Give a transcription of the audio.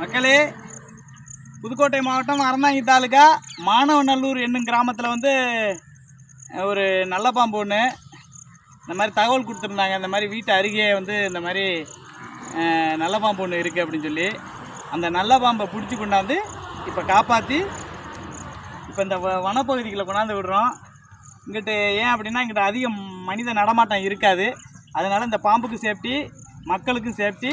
மக்களே புதுக்கோட்டை மாவட்டம் அறந்தாங்கி தாலுக்கா மாணவநல்லூர் என்னும் கிராமத்தில் வந்து ஒரு நல்ல பாம்பு ஒன்று இந்த மாதிரி தகவல் கொடுத்துருந்தாங்க. இந்த மாதிரி வீட்டு அருகே வந்து இந்த மாதிரி நல்ல பாம்பு ஒன்று இருக்குது அப்படின்னு சொல்லி. அந்த நல்ல பாம்பை பிடிச்சி கொண்டாந்து இப்போ காப்பாற்றி இப்போ இந்த வ- வனப்பகுதிகளை கொண்டாந்து விடுறோம். இங்கிட்டு ஏன் அப்படின்னா இங்கிட்ட அதிக மனித நடமாட்டம் இருக்காது. அதனால் இந்த பாம்புக்கு சேஃப்டி மக்களுக்கும் சேஃப்டி